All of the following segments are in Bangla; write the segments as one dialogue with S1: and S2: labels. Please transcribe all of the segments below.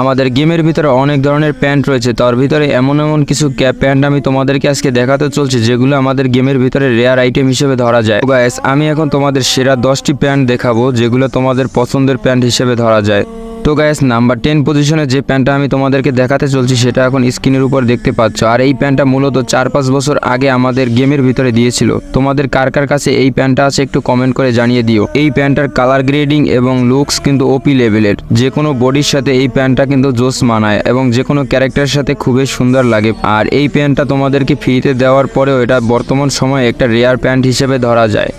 S1: আমাদের গেমের ভিতরে অনেক ধরনের প্যান্ট রয়েছে, তার ভিতরে এমন এমন কিছু প্যান্ট আমি তোমাদেরকে আজকে দেখাতে চলছি, যেগুলো আমাদের গেমের ভিতরে রেয়ার আইটেম হিসেবে ধরা যায়। গাইস আমি এখন তোমাদের সেরা দশটি প্যান্ট দেখাবো, যেগুলো তোমাদের পছন্দের প্যান্ট হিসেবে ধরা যায়। তো গাইস নাম্বার টেন পজিশনে যে প্যান্টটা আমি তোমাদেরকে দেখাতে চলছি, সেটা এখন স্ক্রিনের উপর দেখতে পাচ্ছ। আর এই প্যান্টটা মূলত চার পাঁচ বছর আগে আমাদের গেমের ভিতরে দিয়েছিল। তোমাদের কার কার কাছে এই প্যান্টটা আছে একটু কমেন্ট করে জানিয়ে দিও। এই প্যান্টটার কালার গ্রেডিং এবং লুকস কিন্তু ওপি লেভেলের যে কোনো বডির সাথে এই প্যান্টটা কিন্তু জোস মানায় এবং যে কোনো ক্যারেক্টারের সাথে খুবই সুন্দর লাগে। আর এই প্যান্টটা তোমাদেরকে ফ্রিতে দেওয়ার পরেও এটা বর্তমান সময়ে একটা রেয়ার প্যান্ট হিসেবে ধরা যায়।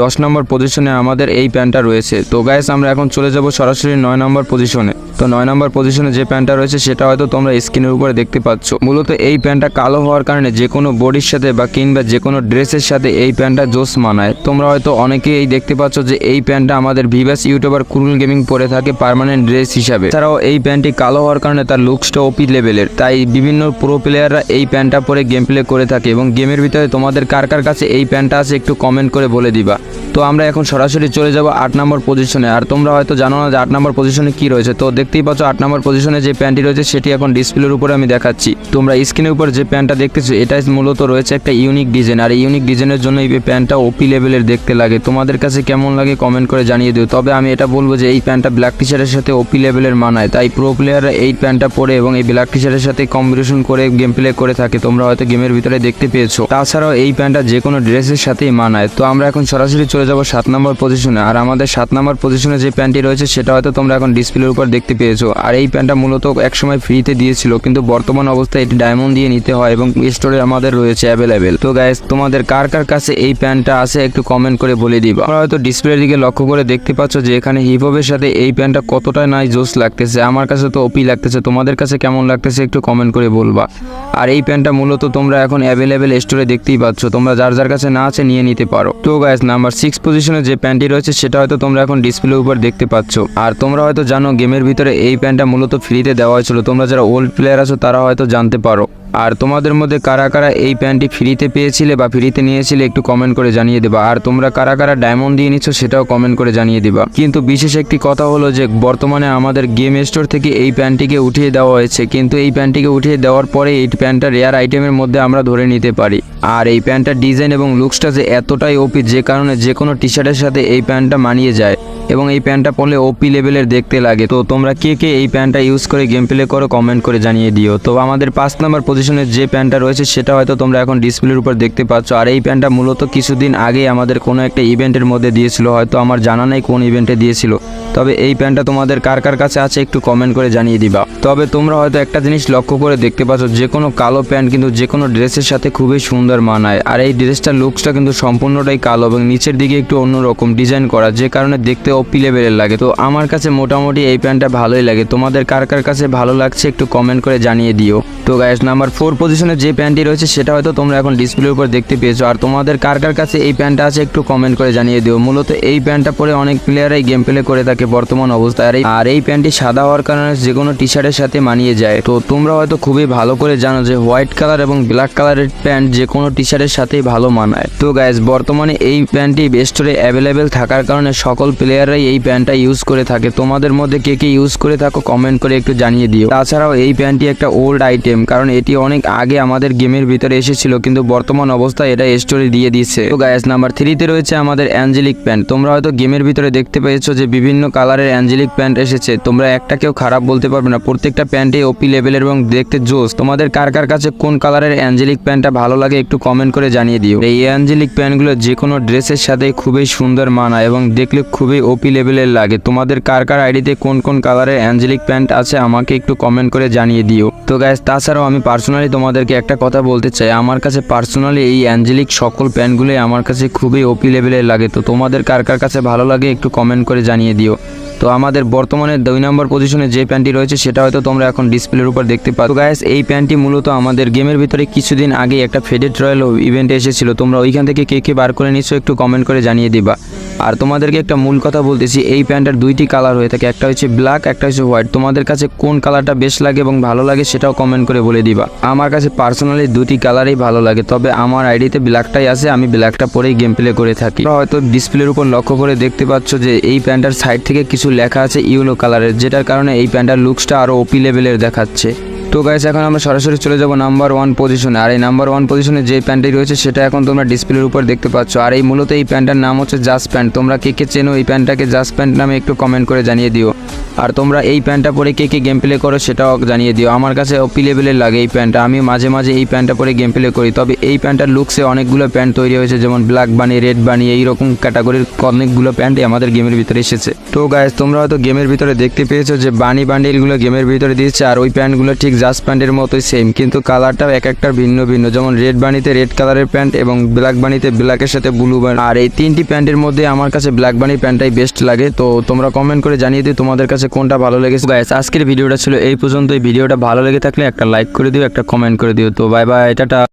S1: দশ নম্বর পজিশনে আমাদের এই প্যান্টটা রয়েছে। তো গাইস আমরা এখন চলে যাব সরাসরি নয় নম্বর পজিশনে তো নয় নম্বর পজিশনে যে প্যান্টটা রয়েছে, সেটা হয়তো তোমরা স্ক্রিনের উপরে দেখতে পাচ্ছ। মূলত এই প্যান্টটা কালো হওয়ার কারণে যে কোনো বডির সাথে বা কিংবা যে কোনো ড্রেসের সাথে এই প্যান্টটা জোস মানায়। তোমরা হয়তো অনেকেই এই দেখতে পাচ্ছ যে এই প্যান্টটা আমাদের ভিভাস ইউটিউবার কুরুল গেমিং পরে থাকে পার্মানেন্ট ড্রেস হিসাবে। এছাড়াও এই প্যান্টটি কালো হওয়ার কারণে তার লুকসটা ওপি লেভেলের তাই বিভিন্ন প্রো প্লেয়াররা এই প্যান্টটা পরে গেম প্লে করে থাকে এবং গেমের ভিতরে তোমাদের কার কার কাছে এই প্যান্টটা আছে একটু কমেন্ট করে বলে দিবা। তো আমরা এখন সরাসরি চলে যাব আট নম্বর পজিশনে আর তোমরা হয়তো জানো না যে আট নম্বর পজিশনে কি রয়েছে। তো দেখতেই পাচ্ছ আট নম্বর পজিশনে যে প্যান্টটি রয়েছে, সেটি এখন ডিসপ্লের উপরে আমি দেখাচ্ছি। তোমরা স্ক্রিনের উপর যে প্যান্টটা দেখতেছো, এটা মূলত রয়েছে একটা ইউনিক ডিজাইন আর ইউনিক ডিজাইনের জন্য এই প্যান্টটা ওপি লেভেলের দেখতে লাগে। তোমাদের কাছে কেমন লাগে কমেন্ট করে জানিয়ে দিও। তবে আমি এটা বলব যে এই প্যান্টটা ব্ল্যাক টি শার্টের সাথে ওপি লেভেলের মানায়। তাই প্রো প্লেয়াররা এই প্যান্টটা পরে এবং এই ব্ল্যাক টি শার্টের সাথে কম্বিনেশন করে গেম প্লে করে থাকে। তোমরা হয়তো গেমের ভিতরে দেখতে পেয়েছ। তাছাড়াও এই প্যান্টটা যে কোনো ড্রেসের সাথেই মানায়। তো আমরা এখন সরাসরি চলে যাব সাত নম্বর পজিশনে আর আমাদের সাত নম্বর পজিশনে যে প্যান্টটি রয়েছে, সেটা হয়তো তোমরা এখন ডিসপ্লের উপর দেখতে পেয়েছ। আর এই প্যান্টটা মূলত একসময় ফ্রিতে দিয়েছিল, কিন্তু বর্তমান অবস্থায় এটি ডায়মন্ড দিয়ে নিতে হয় এবং স্টোরে আমাদের রয়েছে অ্যাভেলেবেল তো গাইস তোমাদের কার কার কাছে এই প্যান্টটা আছে একটু কমেন্ট করে বলে দিবা। তোমরা হয়তো ডিসপ্লের দিকে লক্ষ্য করে দেখতে পাচ্ছ যে এখানে হিপহপের সাথে এই প্যান্টটা কতটা নাই জোস লাগতেছে। আমার কাছে তো ওপি লাগতেছে, তোমাদের কাছে কেমন লাগতেছে একটু কমেন্ট করে বলবা। আর এই প্যান্টটা মূলত তোমরা এখন অ্যাভেলেবেল স্টোরে দেখতেই পাচ্ছ, তোমরা যার যার কাছে না আছে নিয়ে নিতে পারো। তো গাইস নাম্বার সিক্স পজিশনে যে প্যান্টটি রয়েছে, সেটা হয়তো তোমরা এখন ডিসপ্লের উপর দেখতে পাচ্ছ। আর তোমরা হয়তো জানো গেমের ভিতরে এই প্যান্টটা মূলত ফ্রিতে দেওয়া হয়েছিল। তোমরা যারা ওল্ড প্লেয়ার আছো, তারা হয়তো জানতে পারো। আর তোমাদের মধ্যে কারা কারা এই প্যান্টটি ফ্রিতে পেয়েছিলে বা ফ্রিতে নিয়েছিলে একটু কমেন্ট করে জানিয়ে দেবা। আর তোমরা কারা কারা ডায়মন্ড দিয়ে নিচ্ছ সেটাও কমেন্ট করে জানিয়ে দিবা। কিন্তু বিশেষ একটি কথা হলো যে, বর্তমানে আমাদের গেম স্টোর থেকে এই প্যান্টটিকে উঠিয়ে দেওয়া হয়েছে। কিন্তু এই প্যান্টটিকে উঠিয়ে দেওয়ার পরে এই প্যান্টটা রেয়ার আইটেমের মধ্যে আমরা ধরে নিতে পারি। আর এই প্যান্টটার ডিজাইন এবং লুকসটা যে এতটাই ওপি যে কারণে যে কোনো টি শার্টের সাথে এই প্যান্টটা মানিয়ে যায়। এবং এই প্যান্টটা পরলে ওপি লেভেলের দেখতে লাগে। তো তোমরা কে কে এই প্যান্টটা ইউজ করে গেম প্লে করো কমেন্ট করে জানিয়ে দিও। তো আমাদের পাঁচ নাম্বার পজিশনের যে প্যান্টটা রয়েছে সেটা হয়তো তোমরা এখন ডিসপ্লের উপর দেখতে পাচ্ছ। আর এই প্যান্টটা মূলত কিছুদিন আগে আমাদের কোনো একটা ইভেন্টের মধ্যে দিয়েছিল, হয়তো আমার জানা নেই কোন ইভেন্টে দিয়েছিল। তবে এই প্যান্টটা তোমাদের কার কার কাছে আছে একটু কমেন্ট করে জানিয়ে দিবা। তবে তোমরা হয়তো একটা জিনিস লক্ষ্য করে দেখতে পাচ্ছ যে কোনো কালো প্যান্ট কিন্তু যে কোনো ড্রেসের সাথে খুবই সুন্দর মানায়। আর এই ড্রেসটার লুকসটা কিন্তু সম্পূর্ণটাই কালো এবং নিচের দিকে একটু অন্যরকম ডিজাইন করা, যে কারণে দেখতে অপি লেভেলের লাগে। তো আমার কাছে মোটামুটি এই প্যান্টটা ভালোই লাগে। তোমাদের কার কার কাছে ভালো লাগছে একটু কমেন্ট করে জানিয়ে দিও। তো গাইস নাম্বার ফোর পজিশনের যে প্যান্টটি রয়েছে, সেটা হয়তো তোমরা এখন ডিসপ্লের উপর দেখতে পেয়েছ। আর তোমাদের কার কার কাছে এই প্যান্টটা আছে, একটু কমেন্ট করে জানিয়ে দিও। মূলত এই প্যান্টটা পরে অনেক প্লেয়ারাই গেম প্লে করে থাকে বর্তমান অবস্থায়। আর এই- প্যান্টটি সাদা হওয়ার কারণে যে কোনো টি শার্টের সাথে মানিয়ে যায়। তো তোমরা হয়তো খুবই ভালো করে জানো যে হোয়াইট কালার এবং ব্ল্যাক কালারের প্যান্ট যে কোনো টি শার্টের সাথেই ভালো মানায়। তো গাইস বর্তমানে এই প্যান্টটি স্টোরে অ্যাভেলেবেল থাকার কারণে সকল প্লেয়াররাই এই প্যান্টটা ইউজ করে থাকে। তোমাদের মধ্যে কে কে ইউজ করে থাকো কমেন্ট করে একটু জানিয়ে দিও। তাছাড়াও এই প্যান্টটি একটা ওল্ড আইটেম কারণ এটি অনেক আগে আমাদের গেমের ভিতরে এসেছিল, কিন্তু বর্তমান অবস্থায় এটা স্টোরে দিয়ে দিচ্ছে। তো গাইস নাম্বার থ্রিতে রয়েছে আমাদের অ্যাঞ্জেলিক প্যান্ট তোমরা হয়তো গেমের ভিতরে দেখতে পেয়েছ যে বিভিন্ন কালারের অ্যাঞ্জেলিক প্যান্ট এসেছে। তোমরা একটা কেউ খারাপ বলতে পারবে না, প্রত্যেকটা প্যান্টে ওপি লেভেলের এবং দেখতে জোস। তোমাদের কার কার কাছে কোন কালারের অ্যাঞ্জেলিক প্যান্টটা ভালো লাগে একটু কমেন্ট করে জানিয়ে দিও। এই অ্যাঞ্জেলিক প্যান্টগুলো যে কোনো ড্রেসের সাথে খুবই সুন্দর মানায় এবং দেখলে খুবই ওপি লেভেলের লাগে। তোমাদের কার কার আইডিতে কোন কোন কালারের অ্যাঞ্জেলিক প্যান্ট আছে আমাকে একটু কমেন্ট করে জানিয়ে দিও। তো গ্যাস তাছাড়াও আমি পার্সোনালি তোমাদেরকে একটা কথা বলতে চাই। আমার কাছে পার্সোনালি এই অ্যাঞ্জেলিক সকল প্যান্টগুলোই আমার কাছে খুবই ওপি লেভেলের লাগে। তো তোমাদের কার কার কাছে ভালো লাগে একটু কমেন্ট করে জানিয়ে দিও। তো আমাদের বর্তমানে দুই নম্বর পজিশনে যে প্যান্টটি রয়েছে, সেটা হয়তো তোমরা এখন ডিসপ্লের উপর দেখতে পাচ্ছ গায়েস এই প্যান্টটি মূলত আমাদের গেমের ভিতরে কিছুদিন আগে একটা ফেডেড রয়্যাল ইভেন্টে এসেছিল। তোমরা ওইখান থেকে কে কে বার করে নিচ্ছ একটু কমেন্ট করে জানিয়ে দিবা। আর তোমাদেরকে একটা মূল কথা বলতেছি, এই প্যান্টটার দুইটি কালার হয়ে থাকে, একটা হচ্ছে ব্ল্যাক একটা হচ্ছে হোয়াইট তোমাদের কাছে কোন কালারটা বেশ লাগে এবং ভালো লাগে সেটাও কমেন্ট করে বলে দিবা। আমার কাছে পার্সোনালি দুটি কালারই ভালো লাগে, তবে আমার আইডিতে ব্ল্যাকটাই আছে, আমি ব্ল্যাকটা পরেই গেম প্লে করে থাকি। হয়তো ডিসপ্লের উপর লক্ষ্য করে দেখতে পাচ্ছ যে এই প্যান্টটার সাইড থেকে কিছু লেখা আছে ইউলো কালারের, যেটার কারণে এই প্যান্টটার লুকসটা আরও ওপি লেভেলের দেখাচ্ছে। তো গাইস এখন আমরা সরাসরি চলে যাব নাম্বার ওয়ান পজিশনে আর এই নাম্বার ওয়ান পজিশনে যে প্যান্টটি রয়েছে, সেটা এখন তোমরা ডিসপ্লের উপর দেখতে পাচ্ছ। আর এই মূলত এই প্যান্টটার নাম হচ্ছে জাস প্যান্ট তোমরা কে কে চেনো এই প্যান্টটাকে জাস প্যান্ট নামে একটু কমেন্ট করে জানিয়ে দিও। আর তোমরা এই প্যান্টটা পরে কে কে গেম প্লে করো, সেটাও জানিয়ে দিও। আমার কাছে ওপি লেভেলের লাগে এই প্যান্টটা। আমি মাঝে মাঝে এই প্যান্টটা পরে গেম প্লে করি। তবে এই প্যান্টটার লুকসে অনেকগুলো প্যান্ট তৈরি হয়েছে, যেমন ব্ল্যাক বানি রেড বানি এইরকম ক্যাটাগরির অনেকগুলো প্যান্টই আমাদের গেমের ভিতরে এসেছে। তো গাইস তোমরা হয়তো গেমের ভিতরে দেখতে পেয়েছ যে বানি বান্ডিলগুলো গেমের ভিতরে দিয়েছে, আর ওই প্যান্টগুলো ঠিক জাস্ট প্যান্টের মতোই সেম কিন্তু কালারটাও এক একটা ভিন্ন ভিন্ন। যেমন রেড বানিতে রেড কালারের প্যান্ট এবং ব্ল্যাক বানিতে ব্ল্যাকের সাথে ব্লু বান আর এই তিনটি প্যান্টের মধ্যে আমার কাছে ব্ল্যাক বানি প্যান্টটাই বেস্ট লাগে। তো তোমরা কমেন্ট করে জানিয়ে দিও তোমাদের কাছে কোনটা ভালো লেগেছে। গাইস আজকের ভিডিওটা ছিল এই পর্যন্ত এই ভিডিওটা ভালো লেগে থাকলে একটা লাইক করে দিও, একটা কমেন্ট করে দিও। তো বাই বাই টাটা।